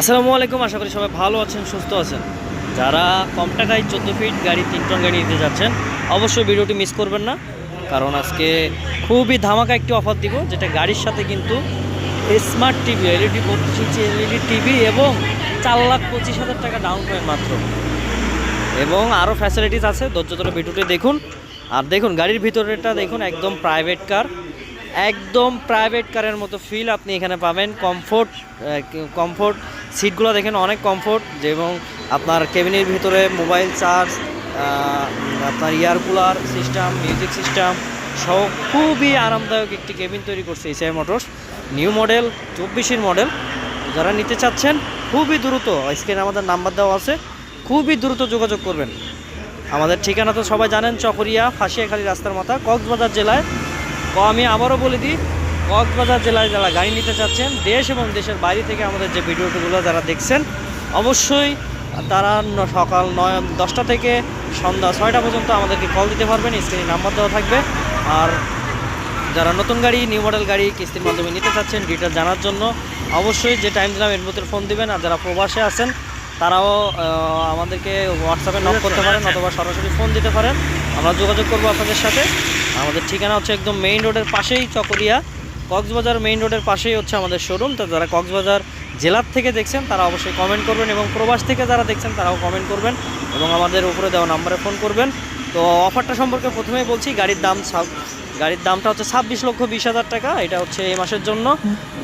আসসালামু আলাইকুম, আশা করি সবাই ভালো আছেন, সুস্থ আছেন। যারা কম টাকায় চোদ্দ ফিট গাড়ি, তিন টন গাড়ি নিতে যাচ্ছেন, অবশ্যই ভিডিওটি মিস করবেন না। কারণ আজকে খুবই ধামাকা একটি অফার দিব, যেটা গাড়ির সাথে কিন্তু স্মার্ট টিভি এলইডি বত্রিশ ইঞ্চি এলইডি টিভি এবং চার লাখ পঁচিশ হাজার টাকা ডাউন পেমেন্ট মাত্র। এবং আরও ফ্যাসিলিটিস আছে, ধৈর্য ধরে ভিডিওটি দেখুন। আর দেখুন, গাড়ির ভিতরেটা দেখুন, একদম প্রাইভেট কার একদম প্রাইভেট কারের মতো ফিল আপনি এখানে পাবেন। কমফোর্ট কমফোর্ট সিটগুলো দেখেন, অনেক কমফোর্ট এবং আপনার কেবিনের ভিতরে মোবাইল চার্জ আপনার air cooler system music system সহ খুবই আরামদায়ক একটি কেবিন তৈরি করছে এসআই মোটরস নিউ মডেল চব্বিশের মডেল যারা নিতে চাচ্ছেন, খুবই দ্রুত স্ক্রিনে আমাদের নাম্বার দেওয়া আছে, খুবই দ্রুত যোগাযোগ করবেন। আমাদের ঠিকানা তো সবাই জানেন, চকরিয়া, ফাঁসিয়াখালী রাস্তার মাথা, কক্সবাজার জেলায় তো আমি আবারও বলে দিই কক্সবাজার জেলায় যারা গাড়ি নিতে চাচ্ছেন দেশ এবং দেশের বাইরে থেকে আমাদের যে ভিডিওগুলো যারা দেখছেন অবশ্যই তারা সকাল নয় দশটা থেকে সন্ধ্যা ছয়টা পর্যন্ত আমাদেরকে কল দিতে পারবেন স্ক্রিনে নাম্বার দেওয়া থাকবে। আর যারা নতুন গাড়ি নিউ মডেল গাড়ি কিস্তির মাধ্যমে নিতে চাচ্ছেন ডিটেল জানার জন্য অবশ্যই যে টাইম দিলাম এর ভিতরে ফোন দিবেন। আর যারা প্রবাসে আছেন তারাও আমাদেরকে হোয়াটসঅ্যাপে নক করতে পারেন অথবা সরাসরি ফোন দিতে পারেন। আমরা যোগাযোগ করব আপনাদের সাথে। আমাদের ঠিকানা হচ্ছে একদম মেইন রোডের পাশেই চকরিয়া। কক্সবাজার মেইন রোডের পাশেই হচ্ছে আমাদের শোরুম তো যারা কক্সবাজার জেলার থেকে দেখছেন, তারা অবশ্যই কমেন্ট করবেন এবং প্রবাস থেকে যারা দেখছেন, তারাও কমেন্ট করবেন এবং আমাদের উপরে দেওয়া নাম্বারে ফোন করবেন। তো অফারটা সম্পর্কে প্রথমেই বলছি, গাড়ির দাম গাড়ির দামটা হচ্ছে ছাব্বিশ লক্ষ বিশ হাজার টাকা। এটা হচ্ছে এই মাসের জন্য।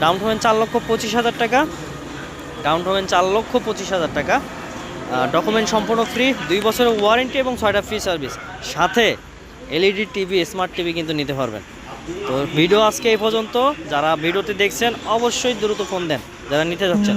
ডাউন পেমেন্ট চার লক্ষ পঁচিশ হাজার টাকা। ডাউন পেমেন্ট চার লক্ষ পঁচিশ হাজার টাকা। ডকুমেন্ট সম্পূর্ণ ফ্রি দুই বছরের ওয়ারেন্টি এবং ছয়টা ফ্রি সার্ভিস সাথে এলইডি টিভি, স্মার্ট টিভি কিন্তু নিতে পারবেন। তো ভিডিও আজকে এই পর্যন্ত। যারা ভিডিওতে দেখছেন, অবশ্যই দ্রুত ফোন দেন। যারা নিতে যাচ্ছেন